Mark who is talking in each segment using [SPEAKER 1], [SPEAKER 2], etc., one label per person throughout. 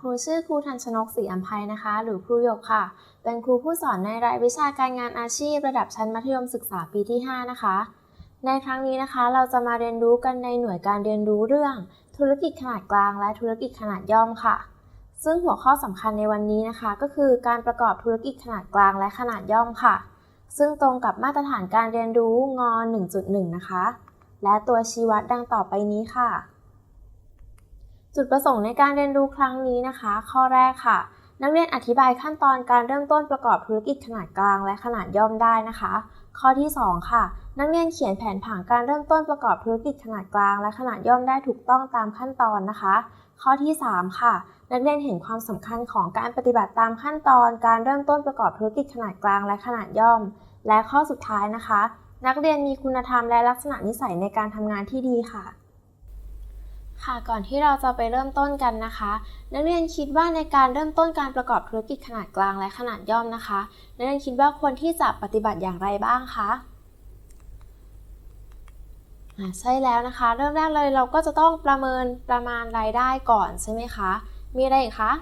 [SPEAKER 1] ครูชื่อครูทันชนกศรีอัมภัยนะคะ หรือครูหยกค่ะ เป็นครูผู้สอนในรายวิชาการงานอาชีพระดับชั้นมัธยมศึกษาปีที่ 5 นะคะ ในครั้งนี้นะคะเราจะมาเรียนรู้กันในหน่วยการเรียนรู้เรื่อง ธุรกิจขนาดกลาง และธุรกิจขนาดย่อมค่ะ ซึ่งหัวข้อสำคัญในวันนี้นะคะ ก็คือการประกอบธุรกิจขนาดกลางและขนาดย่อมค่ะ ซึ่งตรงกับมาตรฐานการเรียนรู้ง 1.1 นะคะ และตัวชี้วัดดังต่อไปนี้ค่ะ จุดประสงค์ในการเรียนรู้ครั้งนี้นะคะ ข้อแรกค่ะ นักเรียนอธิบายขั้นตอนการเริ่มต้นประกอบธุรกิจขนาดกลางและขนาดย่อมได้นะคะ ข้อที่ 2 ค่ะ นักเรียนเขียนแผนผังการเริ่มต้นประกอบธุรกิจขนาดกลาง และขนาดย่อมได้ถูกต้องตามขั้นตอนนะคะ ข้อที่ 3 ค่ะ นักเรียนเห็นความสำคัญของการปฏิบัติตามขั้นตอน การเริ่มต้นประกอบธุรกิจขนาดกลางและขนาดย่อม และข้อสุดท้ายนะคะ นักเรียนมีคุณธรรมและลักษณะนิสัยในการทำงานที่ดีค่ะ ค่ะก่อนที่เราจะไปเริ่มต้นกันนะคะ นักเรียนคิดว่าในการเริ่มต้นการประกอบธุรกิจขนาดกลางและขนาดย่อมนะคะ นักเรียนคิดว่าควรที่จะปฏิบัติอย่างไรบ้างคะใช่แล้วนะคะ เริ่มแรกเลยเราก็จะต้องประเมินประมาณรายได้ก่อนใช่ไหมคะ มีอะไรอีกคะ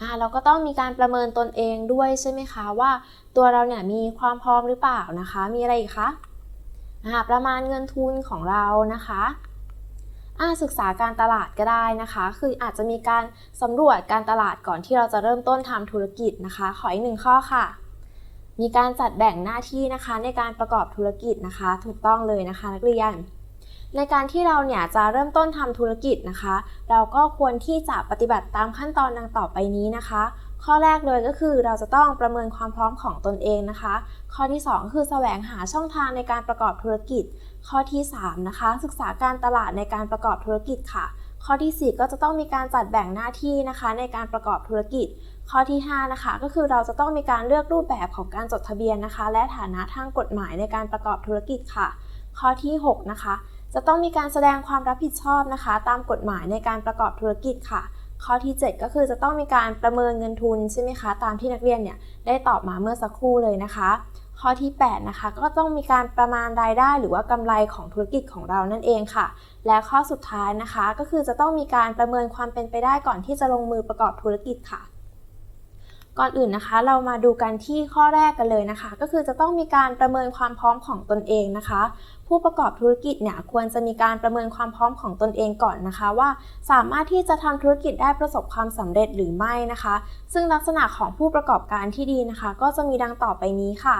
[SPEAKER 1] อ่าเราก็ต้องมีการประเมินตนเองด้วยใช่ไหมคะว่าตัวเราเนี่ยมีความพร้อมหรือเปล่านะคะ มีอะไรอีกคะอ่าประมาณเงินทุนของเรานะคะ อ่าศึกษาการตลาดก็ได้นะคะ คืออาจจะมีการสำรวจการตลาดก่อนที่เราจะเริ่มต้นทำธุรกิจนะคะ ขออีกหนึ่งข้อค่ะ มีการจัดแบ่งหน้าที่นะคะ ในการประกอบธุรกิจนะคะ ถูกต้องเลยนะคะนักเรียน ในการที่เราเนี่ยจะเริ่มต้นทำธุรกิจนะคะ เราก็ควรที่จะปฏิบัติตามขั้นตอนดังต่อไปนี้นะคะ ข้อแรกเลยก็คือเราจะต้องประเมินความพร้อมของตนเองนะคะ ข้อที่ 2 คือแสวงหาช่องทางในการประกอบธุรกิจ ข้อที่ 3 นะคะ ศึกษาการตลาดในการประกอบธุรกิจค่ะ ข้อที่ 4 ก็จะต้องมีการจัดแบ่งหน้าที่นะคะ ในการประกอบธุรกิจ ข้อที่ 5 นะคะ ก็คือเราจะต้องมีการเลือกรูปแบบของการจดทะเบียนนะคะ และฐานะทางกฎหมายในการประกอบธุรกิจค่ะ ข้อที่ 6 นะคะ จะต้องมีการแสดงความรับผิดชอบนะคะ ตามกฎหมายในการประกอบธุรกิจค่ะ ข้อที่ 7 ก็คือจะต้องมีการประเมินเงินทุนใช่ไหมคะตามที่นักเรียนเนี่ยได้ตอบมาเมื่อสักครู่เลยนะคะ ข้อที่ 8 นะคะ ก็ต้องมีการประมาณรายได้ หรือว่ากำไรของธุรกิจของเรานั่นเองค่ะ และข้อสุดท้ายนะคะ ก็คือจะต้องมีการประเมินความเป็นไปได้ก่อนที่จะลงมือประกอบธุรกิจค่ะ ก่อนอื่นนะคะ เรามาดูกันที่ข้อแรกกันเลยนะคะ ก็คือจะต้องมีการประเมินความพร้อมของตนเองนะคะ ผู้ประกอบธุรกิจเนี่ยควรจะมีการประเมินความพร้อมของตนเองก่อนนะคะ ว่าสามารถที่จะทำธุรกิจได้ประสบความสำเร็จหรือไม่นะคะ ซึ่งลักษณะของผู้ประกอบการที่ดีนะคะ ก็จะมีดังต่อไปนี้ค่ะ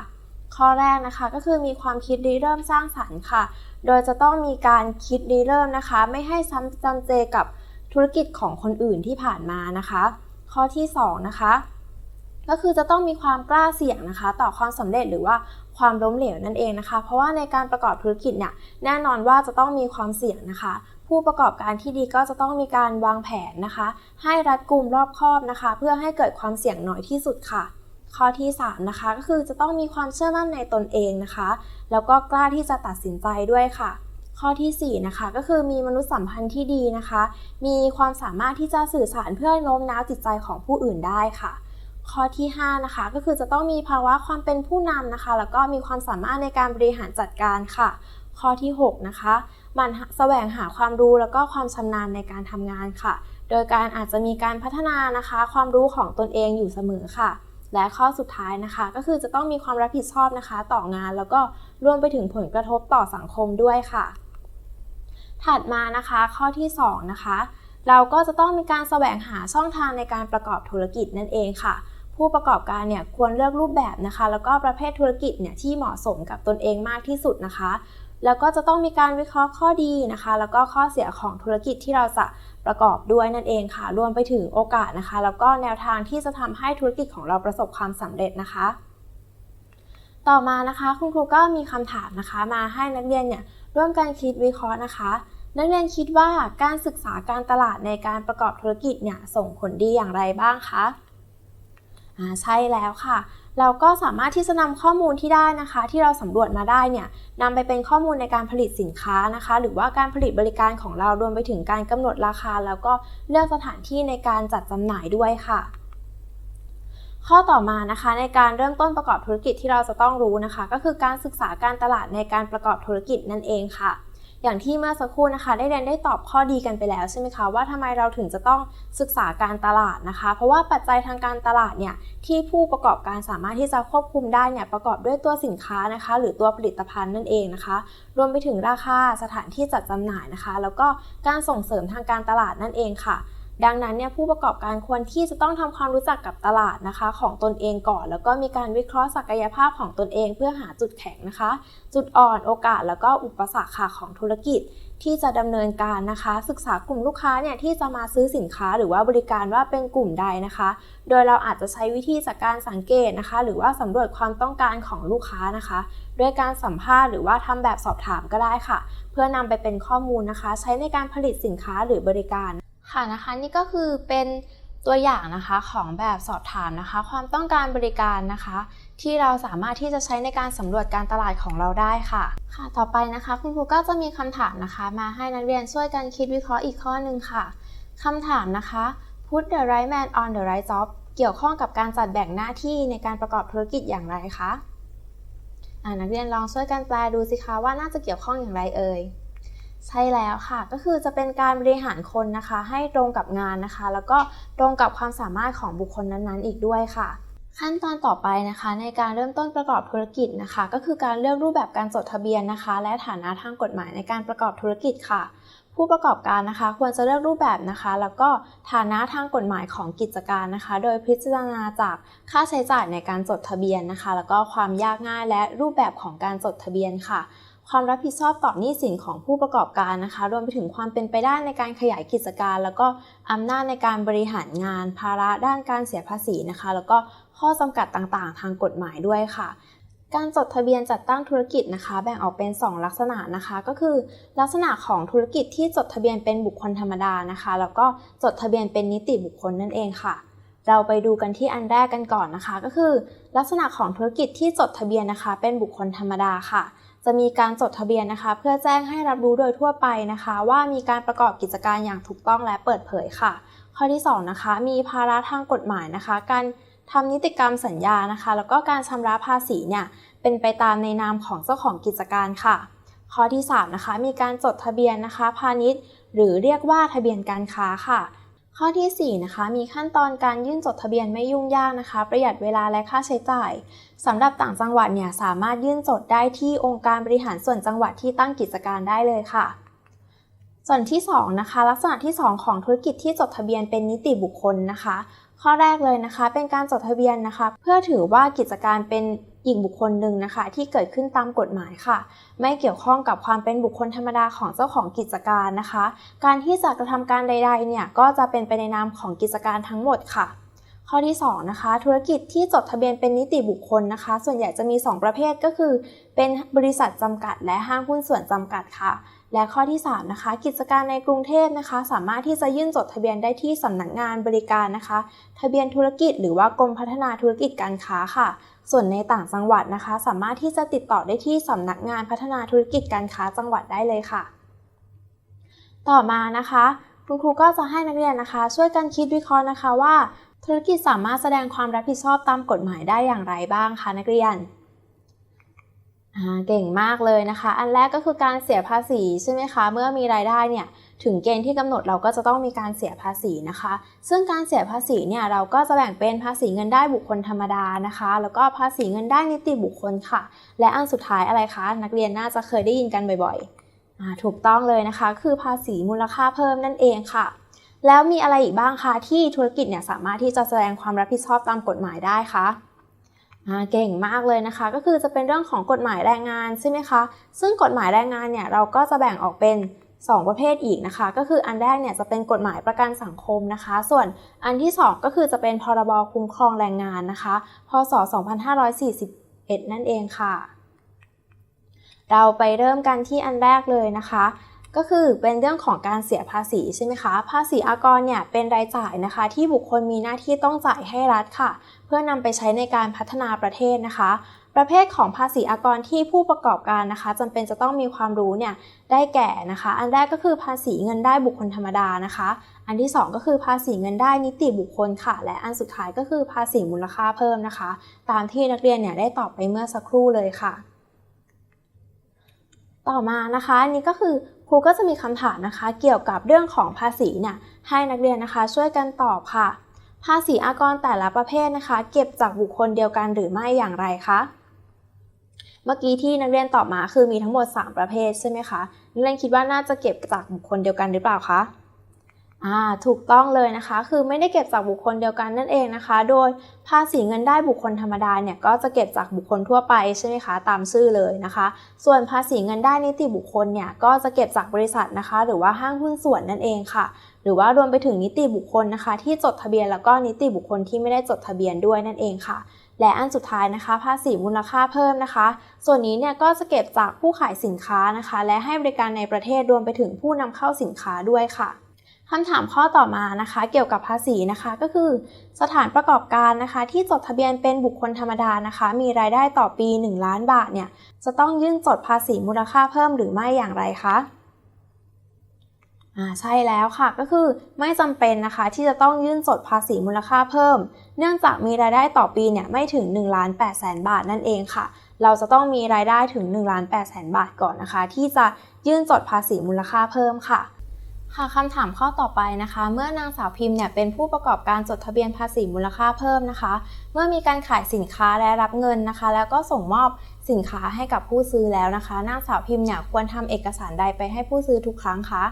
[SPEAKER 1] ข้อแรกนะคะก็คือมีความคิดริเริ่มสร้างสรรค์ค่ะ โดยจะต้องมีการคิดริเริ่มนะคะ ไม่ให้ซ้ำจำเจกับธุรกิจของคนอื่นที่ผ่านมานะคะ ข้อที่ 2 นะคะ ก็คือจะต้องมีความกล้าเสี่ยงนะคะ ต่อความสำเร็จหรือว่าความล้มเหลวนั่นเองนะคะ เพราะว่าในการประกอบธุรกิจเนี่ยแน่นอนว่าจะต้องมีความเสี่ยงนะคะ ผู้ประกอบการที่ดีก็จะต้องมีการวางแผนนะคะ ให้รัดกุมรอบคอบนะคะ เพื่อให้เกิดความเสี่ยงน้อยที่สุดค่ะ ข้อที่ 3 นะคะ ก็คือจะต้องมีความเชื่อมั่นในตนเองนะคะ แล้วก็กล้าที่จะตัดสินใจด้วยค่ะข้อที่ 4 นะคะ ก็คือมีมนุษยสัมพันธ์ที่ดีนะคะ มีความสามารถที่จะสื่อสารเพื่อโน้มน้าวจิตใจของผู้อื่นได้ค่ะ ข้อที่ 5 นะคะ ก็คือจะต้องมีภาวะความเป็นผู้นำนะคะ แล้วก็มีความสามารถในการบริหารจัดการค่ะ ข้อที่ 6 นะคะ มันแสวงหาความรู้แล้วก็ความชำนาญในการทำงานค่ะ โดยการอาจจะมีการพัฒนานะคะ ความรู้ของตนเองอยู่เสมอค่ะ และข้อสุดท้ายนะคะ ก็คือจะต้องมีความรับผิดชอบนะคะ ต่องานแล้วก็รวมไปถึงผลกระทบต่อสังคมด้วยค่ะ ถัดมานะคะข้อที่ 2 นะคะเราก็จะต้องมีการแสวงหาช่องทางในการประกอบธุรกิจนั่นเองค่ะ ผู้ประกอบการเนี่ยควรเลือกรูปแบบนะคะ แล้วก็ประเภทธุรกิจเนี่ยที่เหมาะสมกับตนเองมากที่สุดนะคะ แล้วก็จะต้องมีการวิเคราะห์ข้อดีนะคะ แล้วก็ข้อเสียของธุรกิจที่เราจะประกอบด้วยนั่นเองค่ะ รวมไปถึงโอกาสนะคะ แล้วก็แนวทางที่จะทำให้ธุรกิจของเราประสบความสำเร็จนะคะ ต่อมานะคะ คุณครูก็มีคำถามนะคะ มาให้นักเรียนเนี่ยร่วมกันคิดวิเคราะห์นะคะนักเรียนคิดว่าการศึกษาการตลาดในการประกอบธุรกิจเนี่ยส่งผลดีอย่างไรบ้างคะ ใช่แล้วค่ะ เราก็สามารถที่จะนำข้อมูลที่ได้นะคะ ที่เราสำรวจมาได้เนี่ยนำไปเป็นข้อมูลในการผลิตสินค้านะคะ หรือว่าการผลิตบริการของเรารวมไปถึงการกำหนดราคา แล้วก็เลือกสถานที่ในการจัดจำหน่ายด้วยค่ะ ข้อต่อมานะคะในการเริ่มต้นประกอบธุรกิจที่เราจะต้องรู้นะคะ ก็คือการศึกษาการตลาดในการประกอบธุรกิจนั่นเองค่ะ อย่างที่เมื่อสักครู่นะคะ ได้เรียนได้ตอบข้อดีกันไปแล้วใช่ไหมคะว่าทำไมเราถึงจะต้องศึกษาการตลาดนะคะ เพราะว่าปัจจัยทางการตลาดเนี่ยที่ผู้ประกอบการสามารถที่จะควบคุมได้เนี่ยประกอบด้วยตัวสินค้านะคะ หรือตัวผลิตภัณฑ์นั่นเองนะคะ รวมไปถึงราคาสถานที่จัดจำหน่ายนะคะ แล้วก็การส่งเสริมทางการตลาดนั่นเองค่ะ ดังนั้นเนี่ยผู้ประกอบการควรที่จะต้องทำความรู้จักกับตลาดนะคะ ของตนเองก่อน แล้วก็มีการวิเคราะห์ศักยภาพของตนเองเพื่อหาจุดแข็งนะคะ จุดอ่อนโอกาสแล้วก็อุปสรรคค่ะของธุรกิจที่จะดำเนินการนะคะ ศึกษากลุ่มลูกค้าเนี่ยที่จะมาซื้อสินค้าหรือว่าบริการว่าเป็นกลุ่มใดนะคะ โดยเราอาจจะใช้วิธีจากการสังเกตนะคะ หรือว่าสำรวจความต้องการของลูกค้านะคะด้วยการสัมภาษณ์หรือว่าทำแบบสอบถามก็ได้ค่ะ เพื่อนำไปเป็นข้อมูลนะคะ ใช้ในการผลิตสินค้าหรือบริการ ค่ะนะคะนี่ก็คือเป็นตัวอย่างนะคะของแบบสอบถามนะคะ ความต้องการบริการนะคะ ที่เราสามารถที่จะใช้ในการสำรวจการตลาดของเราได้ค่ะ ค่ะ ต่อไปนะคะ คุณครูก็จะมีคำถามนะคะ มาให้นักเรียนช่วยกันคิดวิเคราะห์อีกข้อหนึ่งค่ะคำถามนะคะ put the right man on the right job เกี่ยวข้องกับการจัดแบ่งหน้าที่ในการประกอบธุรกิจอย่างไรคะนักเรียนลองช่วยกันแปลดูสิคะว่าน่าจะเกี่ยวข้องอย่างไรเอ่ย ใช่แล้วค่ะ ก็คือจะเป็นการบริหารคนนะคะ ให้ตรงกับงานนะคะ แล้วก็ตรงกับความสามารถของบุคคลนั้นๆ อีกด้วยค่ะ ขั้นตอนต่อไปนะคะ ในการเริ่มต้นประกอบธุรกิจนะคะ ก็คือการเลือกรูปแบบการจดทะเบียนนะคะ และฐานะทางกฎหมายในการประกอบธุรกิจค่ะ ผู้ประกอบการนะคะ ควรจะเลือกรูปแบบนะคะ แล้วก็ฐานะทางกฎหมายของกิจการนะคะ โดยพิจารณาจากค่าใช้จ่ายในการจดทะเบียนนะคะ แล้วก็ความยากง่ายและรูปแบบของการจดทะเบียนค่ะ ความรับผิดชอบต่อหนี้สินของผู้ประกอบการนะคะ รวมไปถึงความเป็นไปได้ในการขยายกิจการ แล้วก็อำนาจในการบริหารงาน ภาระด้านการเสียภาษีนะคะ แล้วก็ข้อจำกัดต่างๆ ทางกฎหมายด้วยค่ะการจดทะเบียนจัดตั้งธุรกิจนะคะ แบ่งออกเป็น 2 ลักษณะนะคะ ก็คือ ลักษณะของธุรกิจที่จดทะเบียนเป็นบุคคลธรรมดานะคะ แล้วก็จดทะเบียนเป็นนิติบุคคลนั่นเองค่ะ เราไปดูกันที่อันแรกกันก่อนนะคะ ก็คือ ลักษณะของธุรกิจที่จดทะเบียนนะคะ เป็นบุคคลธรรมดาค่ะ จะมีการจดทะเบียนนะคะ เพื่อแจ้งให้รับรู้โดยทั่วไปนะคะ ว่ามีการประกอบกิจการอย่างถูกต้องและเปิดเผยค่ะ ข้อที่2นะคะมีภาระทางกฎหมายนะคะ การทำนิติกรรมสัญญานะคะ แล้วก็การชำระภาษีเนี่ยเป็นไปตามในนามของเจ้าของกิจการค่ะ ข้อที่3นะคะมีการจดทะเบียนนะคะ พาณิชย์ หรือเรียกว่าทะเบียนการค้าค่ะ ข้อที่ 4 นะคะ มีขั้นตอนการยื่นจดทะเบียนไม่ยุ่งยากนะคะ ประหยัดเวลาและค่าใช้จ่ายสำหรับต่างจังหวัดเนี่ยสามารถยื่นจดได้ที่องค์การบริหารส่วนจังหวัดที่ตั้งกิจการได้เลยค่ะ ส่วนที่ 2 นะคะ ลักษณะที่ 2 ของธุรกิจที่จดทะเบียนเป็นนิติบุคคลนะคะ ข้อแรกเลยนะคะ เป็นการจดทะเบียนนะคะ เพื่อถือว่ากิจการเป็น อีกบุคคลหนึ่งนะคะ ที่เกิดขึ้นตามกฎหมายค่ะ ไม่เกี่ยวข้องกับความเป็นบุคคลธรรมดาของเจ้าของกิจการนะคะ การที่จะกระทำการใด ๆ เนี่ยก็จะเป็นไปในนามของกิจการทั้งหมดค่ะ ข้อที่ 2 นะคะ ธุรกิจที่จดทะเบียนเป็นนิติบุคคลนะคะ ส่วนใหญ่จะมี 2 ประเภทก็คือ เป็นบริษัทจำกัด และห้างหุ้นส่วนจำกัดค่ะและข้อที่ 3 นะคะ กิจการในกรุงเทพนะคะ สามารถที่จะยื่นจดทะเบียนได้ที่สำนักงานบริการนะคะ ทะเบียนธุรกิจหรือว่ากรมพัฒนาธุรกิจการค้าค่ะ ส่วนในต่างจังหวัดนะคะ สามารถที่จะติดต่อได้ที่สำนักงานพัฒนาธุรกิจการค้าจังหวัดได้เลยค่ะ ต่อมานะคะคุณครูก็จะให้นักเรียนนะคะ ช่วยกันคิดวิเคราะห์นะคะว่า ธุรกิจสามารถแสดงความรับผิดชอบตามกฎหมายได้อย่างไรบ้างคะนักเรียนเก่งมากเลยนะคะ อันแรกก็คือการเสียภาษีใช่ไหมคะ เมื่อมีรายได้เนี่ย ถึงเกณฑ์ที่กำหนดเราก็จะต้องมีการเสียภาษีนะคะ ซึ่งการเสียภาษีเนี่ยเราก็จะแบ่งเป็นภาษีเงินได้บุคคลธรรมดานะคะ แล้วก็ภาษีเงินได้นิติบุคคลค่ะ และอันสุดท้ายอะไรคะ นักเรียนน่าจะเคยได้ยินกันบ่อยๆถูกต้องเลยนะคะ คือภาษีมูลค่าเพิ่มนั่นเองค่ะแล้วมีอะไรอีกบ้างคะที่ธุรกิจเนี่ยสามารถที่จะแสดงความรับผิดชอบตามกฎหมายได้คะเก่งมากเลยนะคะ ก็คือจะเป็นเรื่องของกฎหมายแรงงานใช่ไหมคะ ซึ่งกฎหมายแรงงานเนี่ยเราก็จะแบ่งออกเป็น 2 ประเภทอีกนะคะ ก็คืออันแรกเนี่ยจะเป็นกฎหมายประกันสังคมนะคะ ส่วนอันที่ 2 ก็คือจะเป็นพรบคุ้มครองแรงงานนะคะ พศ 2541 นั่นเองค่ะ เราไปเริ่มกันที่อันแรกเลยนะคะก็คือเป็นเรื่องของการเสียภาษีใช่ไหมคะ ภาษีอากรเนี่ยเป็นรายจ่ายนะคะ ที่บุคคลมีหน้าที่ต้องจ่ายให้รัฐค่ะ เพื่อนำไปใช้ในการพัฒนาประเทศนะคะ ประเภทของภาษีอากรที่ผู้ประกอบการนะคะจำเป็นจะต้องมีความรู้เนี่ยได้แก่นะคะ อันแรกก็คือภาษีเงินได้บุคคลธรรมดานะคะ อันที่ 2 ก็คือภาษีเงินได้นิติบุคคลค่ะ และอันสุดท้ายก็คือภาษีมูลค่าเพิ่มนะคะ ตามที่นักเรียนเนี่ยได้ตอบไปเมื่อสักครู่เลยค่ะ ต่อมานะคะอันนี้ก็คือครูก็จะมีคำถามนะคะ เกี่ยวกับเรื่องของภาษีเนี่ยให้นักเรียนนะคะช่วยกันตอบค่ะ ภาษีอากรแต่ละประเภทนะคะ เก็บจากบุคคลเดียวกันหรือไม่อย่างไรคะ เมื่อกี้ที่นักเรียนตอบมาคือมีทั้งหมด 3 ประเภทใช่ไหมคะ นักเรียนคิดว่าน่าจะเก็บจากบุคคลเดียวกันหรือเปล่าคะอ่าถูกต้องเลยนะคะ คือไม่ได้เก็บจากบุคคลเดียวกันนั่นเองนะคะ โดยภาษีเงินได้บุคคลธรรมดาเนี่ยก็จะเก็บจากบุคคลทั่วไปใช่ไหมคะ ตามชื่อเลยนะคะ ส่วนภาษีเงินได้นิติบุคคลเนี่ยก็จะเก็บจากบริษัทนะคะ หรือว่าห้างหุ้นส่วนนั่นเองค่ะ หรือว่ารวมไปถึงนิติบุคคลนะคะ ที่จดทะเบียนแล้วก็นิติบุคคลที่ไม่ได้จดทะเบียนด้วยนั่นเองค่ะ และอันสุดท้ายนะคะ ภาษีมูลค่าเพิ่มนะคะ ส่วนนี้เนี่ยก็จะเก็บจากผู้ขายสินค้านะคะ และให้บริการในประเทศรวมไปถึงผู้นำเข้าสินค้าด้วยค่ะคำถามข้อต่อมานะคะ เกี่ยวกับภาษีนะคะก็คือ สถานประกอบการนะคะ ที่จดทะเบียนเป็นบุคคลธรรมดานะคะ มีรายได้ต่อปี 1 ล้านบาทเนี่ยจะต้องยื่นจดภาษีมูลค่าเพิ่มหรือไม่อย่างไรคะ ใช่แล้วค่ะก็คือไม่จำเป็นนะคะที่จะต้องยื่นจดภาษีมูลค่าเพิ่ม เนื่องจากมีรายได้ต่อปีเนี่ยไม่ถึง1ล้าน8แสนบาทนั่นเองค่ะ เราจะต้องมีรายได้ถึง1ล้าน8แสนบาทก่อนนะคะ ที่จะยื่นจดภาษีมูลค่าเพิ่มค่ะค่ะคำถามข้อต่อไปนะคะ เมื่อนางสาวพิมพ์เนี่ยเป็นผู้ประกอบการจดทะเบียนภาษีมูลค่าเพิ่มนะคะ เมื่อมีการขายสินค้าและรับเงินนะคะ แล้วก็ส่งมอบสินค้าให้กับผู้ซื้อแล้วนะคะนางสาวพิมพ์เนี่ยควรทำเอกสารใดไปให้ผู้ซื้อทุกครั้งคะ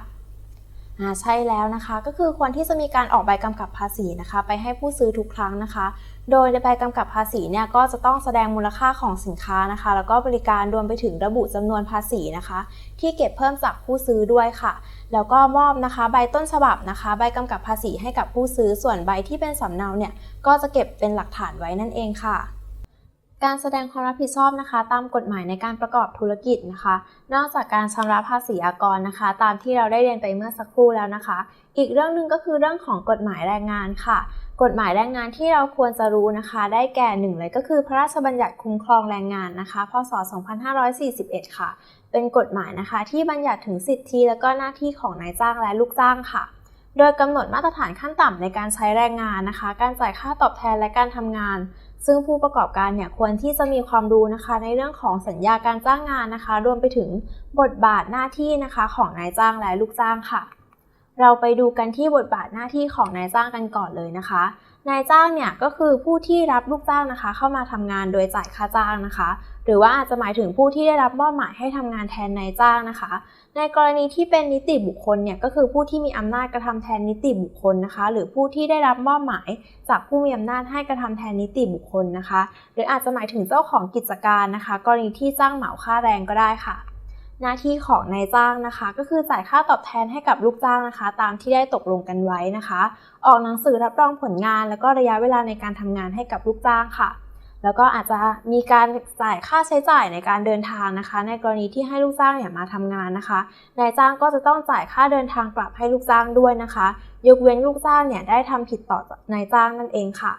[SPEAKER 1] อ่าใช่แล้วนะคะก็คือควรที่จะมีการออกใบกำกับภาษีนะคะ ไปให้ผู้ซื้อทุกครั้งนะคะ โดยในใบกำกับภาษีเนี่ยก็จะต้องแสดงมูลค่าของสินค้านะคะ แล้วก็บริการรวมไปถึงระบุจำนวนภาษีนะคะ ที่เก็บเพิ่มจากผู้ซื้อด้วยค่ะ แล้วก็มอบนะคะ ใบต้นฉบับนะคะ ใบกำกับภาษีให้กับผู้ซื้อส่วนใบที่เป็นสำเนาเนี่ยก็จะเก็บเป็นหลักฐานไว้นั่นเองค่ะ การแสดงความรับผิดชอบนะคะ ตามกฎหมายในการประกอบธุรกิจนะคะ นอกจากการชำระภาษีอากรนะคะ ตามที่เราได้เรียนไปเมื่อสักครู่แล้วนะคะ อีกเรื่องหนึ่งก็คือเรื่องของกฎหมายแรงงานค่ะ กฎหมายแรงงานที่เราควรจะรู้นะคะ ได้แก่หนึ่งเลยก็คือพระราชบัญญัติคุ้มครองแรงงานนะคะ พศ 2541 ค่ะ เป็นกฎหมายนะคะ ที่บัญญัติถึงสิทธิและก็หน้าที่ของนายจ้างและลูกจ้างค่ะโดยกำหนดมาตรฐานขั้นต่ำในการใช้แรงงานนะคะ การจ่ายค่าตอบแทนและการทำงาน ซึ่งผู้ประกอบการเนี่ยควรที่จะมีความรู้นะคะในเรื่องของสัญญาการจ้างงานนะคะ รวมไปถึงบทบาทหน้าที่นะคะของนายจ้างและลูกจ้างค่ะ เราไปดูกันที่บทบาทหน้าที่ของนายจ้างกันก่อนเลยนะคะ นายจ้างเนี่ยก็คือผู้ที่รับลูกจ้างนะคะ เข้ามาทำงานโดยจ่ายค่าจ้างนะคะ หรือว่าอาจจะหมายถึงผู้ที่ได้รับมอบหมายให้ทำงานแทนนายจ้างนะคะ ในกรณีที่เป็นนิติบุคคลเนี่ยก็คือผู้ที่มีอำนาจกระทำแทนนิติบุคคลนะคะ หรือผู้ที่ได้รับมอบหมายจากผู้มีอำนาจให้กระทำแทนนิติบุคคลนะคะ หรืออาจจะหมายถึงเจ้าของกิจการนะคะ กรณีที่จ้างเหมาค่าแรงก็ได้ค่ะ หน้าที่ของนายจ้างนะคะ ก็คือจ่ายค่าตอบแทนให้กับลูกจ้างนะคะ ตามที่ได้ตกลงกันไว้นะคะ ออกหนังสือรับรองผลงาน แล้วก็ระยะเวลาในการทำงานให้กับลูกจ้างค่ะ แล้วก็อาจจะมีการจ่ายค่าใช้จ่ายในการเดินทางนะคะ ในกรณีที่ให้ลูกจ้างเนี่ยมาทำงานนะคะนายจ้างก็จะต้องจ่ายค่าเดินทางกลับให้ลูกจ้างด้วยนะคะ ยกเว้นลูกจ้างเนี่ยได้ทำผิดต่อนายจ้างนั่นเองค่ะ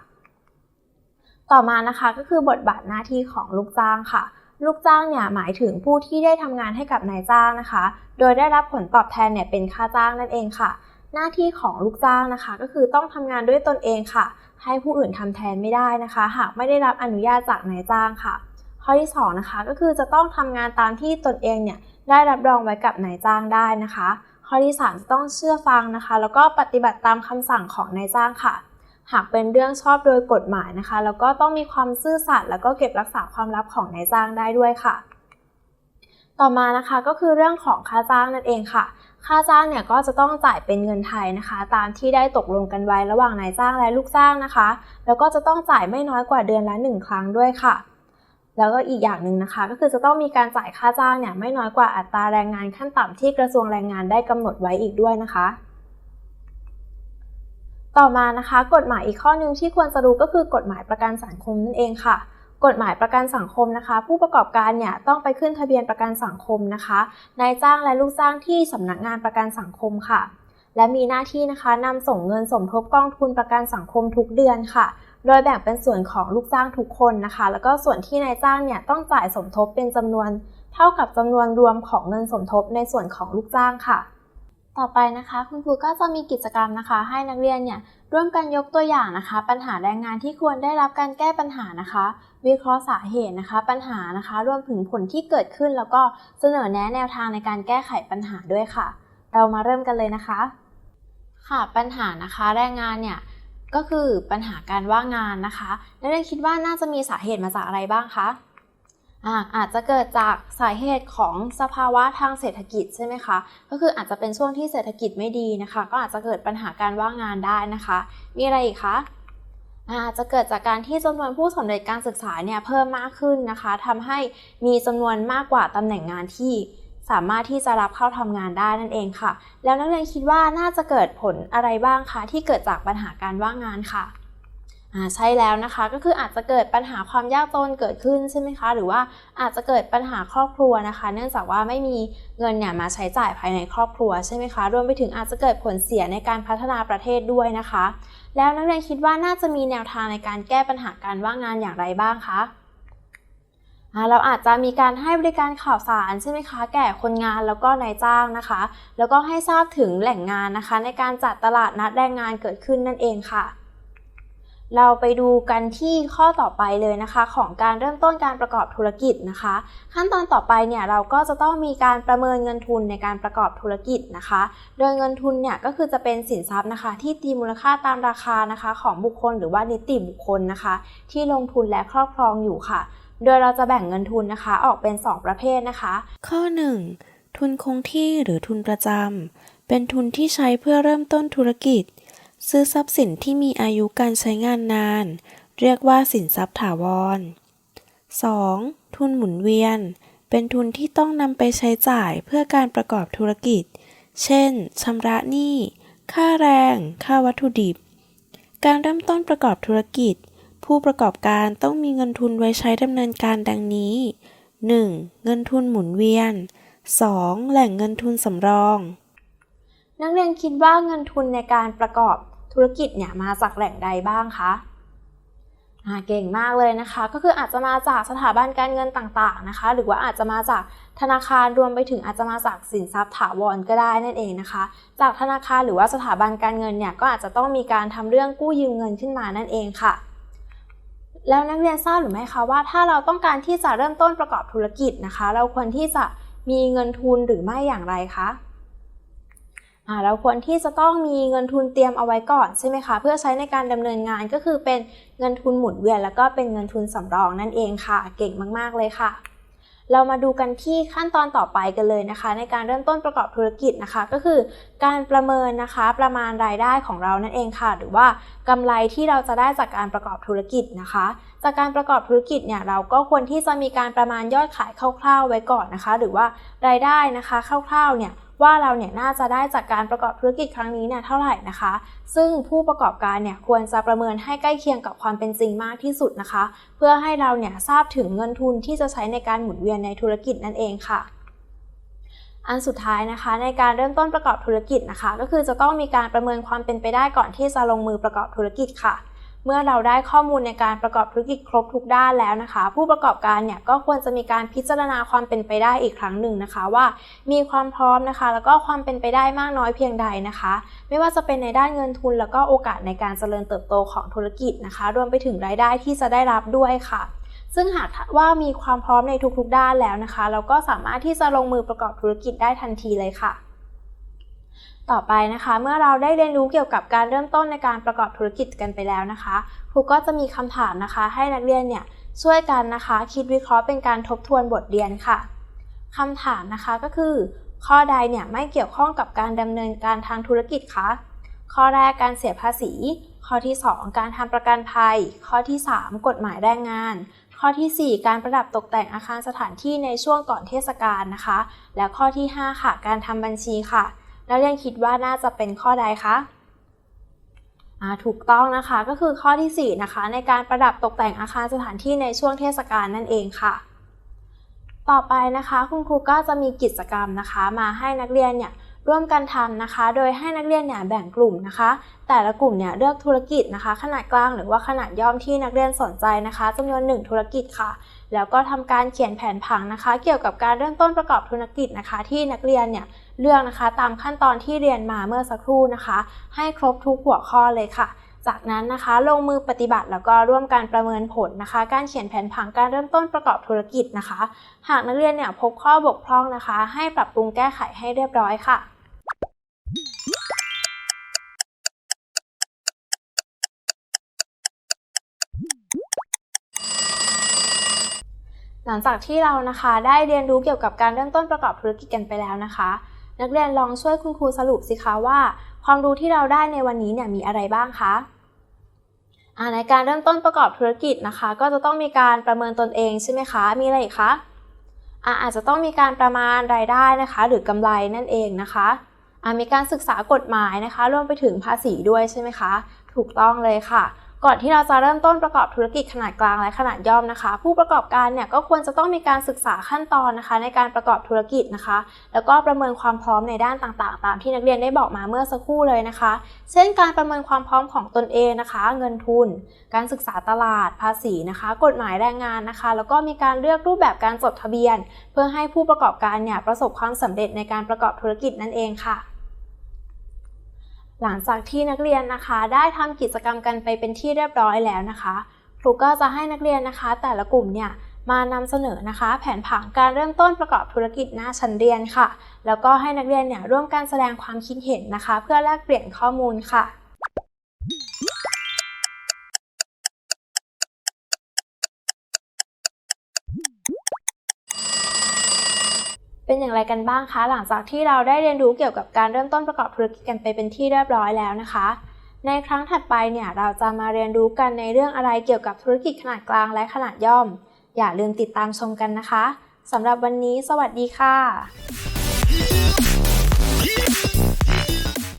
[SPEAKER 1] ต่อมานะคะก็คือบทบาทหน้าที่ของลูกจ้างค่ะ ลูกจ้างเนี่ยหมายถึงผู้ที่ได้ทำงานให้กับนายจ้างนะคะ โดยได้รับผลตอบแทนเนี่ยเป็นค่าจ้างนั่นเองค่ะ หน้าที่ของลูกจ้างนะคะ ก็คือต้องทำงานด้วยตนเองค่ะ ให้ผู้อื่นทำแทนไม่ได้นะคะ หากไม่ได้รับอนุญาตจากนายจ้างค่ะ ข้อที่2นะคะก็คือจะต้องทำงานตามที่ตนเองเนี่ยได้รับรองไว้กับนายจ้างได้นะคะ ข้อที่3จะต้องเชื่อฟังนะคะ แล้วก็ปฏิบัติตามคำสั่งของนายจ้างค่ะ หากเป็นเรื่องชอบโดยกฎหมายนะคะ แล้วก็ต้องมีความซื่อสัตย์แล้วก็เก็บรักษาความลับของนายจ้างได้ด้วยค่ะ ต่อมานะคะก็คือเรื่องของค่าจ้างนั่นเองค่ะ ค่าจ้างเนี่ยก็จะต้องจ่ายเป็นเงินไทยนะคะ ตามที่ได้ตกลงกันไว้ระหว่างนายจ้างและลูกจ้างนะคะ แล้วก็จะต้องจ่ายไม่น้อยกว่าเดือนละ 1 ครั้งด้วยค่ะแล้วก็อีกอย่างหนึ่งนะคะ ก็คือจะต้องมีการจ่ายค่าจ้างเนี่ยไม่น้อยกว่าอัตราแรงงานขั้นต่ำที่กระทรวงแรงงานได้กำหนดไว้อีกด้วยนะคะ ต่อมานะคะ กฎหมายอีกข้อหนึ่งที่ควรจะรู้ก็คือกฎหมายประกันสังคมนั่นเองค่ะกฎหมายประกันสังคมนะคะ ผู้ประกอบการเนี่ยต้องไปขึ้นทะเบียนประกันสังคมนะคะนายจ้างและลูกจ้างที่สำนักงานประกันสังคมค่ะ และมีหน้าที่นะคะนำส่งเงินสมทบกองทุนประกันสังคมทุกเดือนค่ะ โดยแบ่งเป็นส่วนของลูกจ้างทุกคนนะคะ แล้วก็ส่วนที่นายจ้างเนี่ยต้องจ่ายสมทบเป็นจำนวน เท่ากับจำนวนรวมของเงินสมทบในส่วนของลูกจ้างค่ะ ต่อไปนะคะคุณครูก็จะมีกิจกรรมนะคะ ให้นักเรียนเนี่ยร่วมกันยกตัวอย่างนะคะ ปัญหาแรงงานที่ควรได้รับการแก้ปัญหานะคะ วิเคราะห์สาเหตุนะคะ ปัญหานะคะ รวมถึงผลที่เกิดขึ้น แล้วก็เสนอแนะแนวทางในการแก้ไขปัญหาด้วยค่ะ เรามาเริ่มกันเลยนะคะ ค่ะปัญหานะคะแรงงานเนี่ยก็คือปัญหาการว่างงานนะคะนักเรียนคิดว่าน่าจะมีสาเหตุมาจากอะไรบ้างคะ อาอาจจะเกิดจากสาเหตุของสภาวะทางเศรษฐกิจใช่ไหมคะ ก็คืออาจจะเป็นช่วงที่เศรษฐกิจไม่ดีนะคะ ก็อาจจะเกิดปัญหาการว่างงานได้นะคะ มีอะไรอีกคะอาจจะเกิดจากการที่จำนวนผู้สำเร็จการศึกษาเนี่ยเพิ่มมากขึ้นนะคะทำให้มีจำนวนมากกว่าตำแหน่งงานที่สามารถที่จะรับเข้าทำงานได้นั่นเองค่ะ แล้วนักเรียนคิดว่าน่าจะเกิดผลอะไรบ้างคะที่เกิดจากปัญหาการว่างงานค่ะอ่า ใช่แล้วนะคะก็คืออาจจะเกิดปัญหาความยากจนเกิดขึ้นใช่ไหมคะ หรือว่าอาจจะเกิดปัญหาครอบครัวนะคะ เนื่องจากว่าไม่มีเงินเนี่ยมาใช้จ่ายภายในครอบครัวใช่ไหมคะรวมไปถึงอาจจะเกิดผลเสียในการพัฒนาประเทศด้วยนะคะ แล้วนักเรียนคิดว่าน่าจะมีแนวทางในการแก้ปัญหาการว่างงานอย่างไรบ้างคะเราอาจจะมีการให้บริการข่าวสารใช่ไหมคะ แก่คนงานแล้วก็นายจ้างนะคะ แล้วก็ให้ทราบถึงแหล่งงานนะคะ ในการจัดตลาดนัดแรงงานเกิดขึ้นนั่นเองค่ะ เราไปดูกันที่ข้อต่อไปเลยนะคะ ของการเริ่มต้นการประกอบธุรกิจนะคะ ขั้นตอนต่อไปเนี่ยเราก็จะต้องมีการประเมินเงินทุนในการประกอบธุรกิจนะคะ โดยเงินทุนเนี่ยก็คือจะเป็นสินทรัพย์นะคะ ที่ตีมูลค่าตามราคานะคะ ของบุคคลหรือว่านิติบุคคลนะคะ ที่ลงทุนและครอบครองอยู่ค่ะ โดยเราจะแบ่งเงินทุนนะคะ ออกเป็น 2 ประเภทนะคะ
[SPEAKER 2] ข้อ 1. ทุนคงที่หรือทุนประจำเป็นทุนที่ใช้เพื่อเริ่มต้นธุรกิจ ซื้อทรัพย์สินที่มีอายุการใช้งานนาน เรียกว่าสินทรัพย์ถาวร 2. ทุนหมุนเวียน เป็นทุนที่ต้องนำไปใช้จ่ายเพื่อการประกอบธุรกิจ เช่นชำระหนี้ ค่าแรง ค่าวัตถุดิบ การเริ่มต้นประกอบธุรกิจ ผู้ประกอบการต้องมีเงินทุนไว้ใช้ดำเนินการดังนี้ 1. เงินทุนหมุนเวียน 2. แหล่งเงินทุนสำรอง
[SPEAKER 1] นักเรียนคิดว่าเงินทุนในการประกอบธุรกิจเนี่ยมาจากแหล่งใดบ้างคะเก่งมากเลยนะคะ ก็คืออาจจะมาจากสถาบันการเงินต่างๆนะคะ หรือว่าอาจจะมาจากธนาคารรวมไปถึงอาจจะมาจากสินทรัพย์ถาวรก็ได้นั่นเองนะคะ จากธนาคารหรือว่าสถาบันการเงินเนี่ยก็อาจจะต้องมีการทำเรื่องกู้ยืมเงินขึ้นมานั่นเองค่ะ แล้วนักเรียนทราบหรือไม่คะว่า ถ้าเราต้องการที่จะเริ่มต้นประกอบธุรกิจนะคะ เราควรที่จะมีเงินทุนหรือไม่อย่างไรคะ เราควรที่จะต้องมีเงินทุนเตรียมเอาไว้ก่อนใช่ไหมคะ เพื่อใช้ในการดำเนินงานก็คือเป็นเงินทุนหมุนเวียน แล้วก็เป็นเงินทุนสำรองนั่นเองค่ะ เก่งมาก ๆ เลยค่ะ เรามาดูกันที่ขั้นตอนต่อไปกันเลยนะคะ ในการเริ่มต้นประกอบธุรกิจนะคะ ก็คือการประเมินนะคะประมาณรายได้ของเรานั่นเองค่ะ หรือว่ากำไรที่เราจะได้จากการประกอบธุรกิจนะคะ จากการประกอบธุรกิจเนี่ยเราก็ควรที่จะมีการประมาณยอดขายคร่าว ๆ ไว้ก่อนนะคะ หรือว่ารายได้นะคะคร่าวๆเนี่ย ว่าเราเนี่ยน่าจะได้จากการประกอบธุรกิจครั้งนี้เนี่ยเท่าไหร่นะคะ ซึ่งผู้ประกอบการเนี่ยควรจะประเมินให้ใกล้เคียงกับความเป็นจริงมากที่สุดนะคะ เพื่อให้เราเนี่ยทราบถึงเงินทุนที่จะใช้ในการหมุนเวียนในธุรกิจนั่นเองค่ะอันสุดท้ายนะคะในการเริ่มต้นประกอบธุรกิจนะคะ ก็คือจะต้องมีการประเมินความเป็นไปได้ก่อนที่จะลงมือประกอบธุรกิจค่ะ เมื่อเราได้ข้อมูลในการประกอบธุรกิจครบทุกด้านแล้วนะคะ ผู้ประกอบการเนี่ยก็ควรจะมีการพิจารณาความเป็นไปได้อีกครั้งหนึ่งนะคะ ว่ามีความพร้อมนะคะ แล้วก็ความเป็นไปได้มากน้อยเพียงใดนะคะ ไม่ว่าจะเป็นในด้านเงินทุน แล้วก็โอกาสในการเจริญเติบโตของธุรกิจนะคะ รวมไปถึงรายได้ที่จะได้รับด้วยค่ะซึ่งหากว่ามีความพร้อมในทุกๆด้านแล้วนะคะ เราก็สามารถที่จะลงมือประกอบธุรกิจได้ทันทีเลยค่ะ ต่อไปนะคะ เมื่อเราได้เรียนรู้เกี่ยวกับการเริ่มต้นในการประกอบธุรกิจกันไปแล้วนะคะ ครูก็จะมีคำถามนะคะ ให้นักเรียนเนี่ยช่วยกันนะคะ คิดวิเคราะห์เป็นการทบทวนบทเรียนค่ะคำถามนะคะก็คือ ข้อใดเนี่ยไม่เกี่ยวข้องกับการดำเนินการทางธุรกิจคะข้อแรกการเสียภาษี ข้อที่ 2 การทำประกันภัย ข้อที่ 3 กฎหมายแรงงาน ข้อที่ 4 การประดับตกแต่งอาคารสถานที่ในช่วงก่อนเทศกาลนะคะ และข้อที่ 5 ค่ะ การทำบัญชีค่ะ นักเรียนคิดว่าน่าจะเป็นข้อใดคะถูกต้องนะคะก็คือข้อที่ 4 นะคะ ในการประดับตกแต่งอาคารสถานที่ในช่วงเทศกาลนั่นเองค่ะ ต่อไปนะคะคุณครูก็จะมีกิจกรรมนะคะ มาให้นักเรียนเนี่ยร่วมกันทำนะคะ โดยให้นักเรียนเนี่ยแบ่งกลุ่มนะคะ แต่ละกลุ่มเนี่ยเลือกธุรกิจนะคะ ขนาดกลางหรือว่าขนาดย่อมที่นักเรียนสนใจนะคะจำนวน 1 ธุรกิจค่ะ แล้วก็ทำการเขียนแผนผังนะคะ เกี่ยวกับการเริ่มต้นประกอบธุรกิจนะคะ ที่นักเรียนเนี่ยเลือกนะคะตามขั้นตอนที่เรียนมาเมื่อสักครู่นะคะ ให้ครบทุกหัวข้อเลยค่ะจากนั้นนะคะลงมือปฏิบัติแล้วก็ร่วมการประเมินผลนะคะ การเขียนแผนผังการเริ่มต้นประกอบธุรกิจนะคะ หากนักเรียนเนี่ยพบข้อบกพร่องนะคะ ให้ปรับปรุงแก้ไขให้เรียบร้อยค่ะ หลังจากที่เรานะคะได้เรียนรู้เกี่ยวกับการเริ่มต้นประกอบธุรกิจกันไปแล้วนะคะ นักเรียนลองช่วยคุณครูสรุปสิคะว่า ความรู้ที่เราได้ในวันนี้เนี่ยมีอะไรบ้างคะในการเริ่มต้นประกอบธุรกิจนะคะ ก็จะต้องมีการประเมินตนเองใช่ไหมคะ มีอะไรอีกคะอาจจะต้องมีการประมาณรายได้นะคะ หรือกำไรนั่นเองนะคะมีการศึกษากฎหมายนะคะ รวมไปถึงภาษีด้วยใช่ไหมคะ ถูกต้องเลยค่ะ ก่อนที่เราจะเริ่มต้นประกอบธุรกิจขนาดกลางและขนาดย่อมนะคะ ผู้ประกอบการเนี่ยก็ควรจะต้องมีการศึกษาขั้นตอนนะคะ ในการประกอบธุรกิจนะคะ แล้วก็ประเมินความพร้อมในด้านต่างๆ ตามที่นักเรียนได้บอกมาเมื่อสักครู่เลยนะคะ เช่น การประเมินความพร้อมของตนเองนะคะ เงินทุน การศึกษาตลาดภาษีนะคะ กฎหมายแรงงานนะคะ แล้วก็มีการเลือกรูปแบบการจดทะเบียน เพื่อให้ผู้ประกอบการเนี่ยประสบความสำเร็จในการประกอบธุรกิจนั่นเองค่ะ หลังจากที่นักเรียนนะคะ ได้ทำกิจกรรมกันไปเป็นที่เรียบร้อยแล้วนะคะ ครูก็จะให้นักเรียนนะคะ แต่ละกลุ่มเนี่ยมานำเสนอนะคะ แผนผังการเริ่มต้นประกอบธุรกิจหน้าชั้นเรียนค่ะ แล้วก็ให้นักเรียนเนี่ยร่วมกันแสดงความคิดเห็นนะคะ เพื่อแลกเปลี่ยนข้อมูลค่ะ เป็นอย่างไรกันบ้างคะ หลังจากที่เราได้เรียนรู้เกี่ยวกับการเริ่มต้นประกอบธุรกิจกันไปเป็นที่เรียบร้อยแล้วนะคะ ในครั้งถัดไปเนี่ยเราจะมาเรียนรู้กันในเรื่องอะไรเกี่ยวกับธุรกิจขนาดกลางและขนาดย่อม อย่าลืมติดตามชมกันนะคะสำหรับวันนี้ สวัสดีค่ะ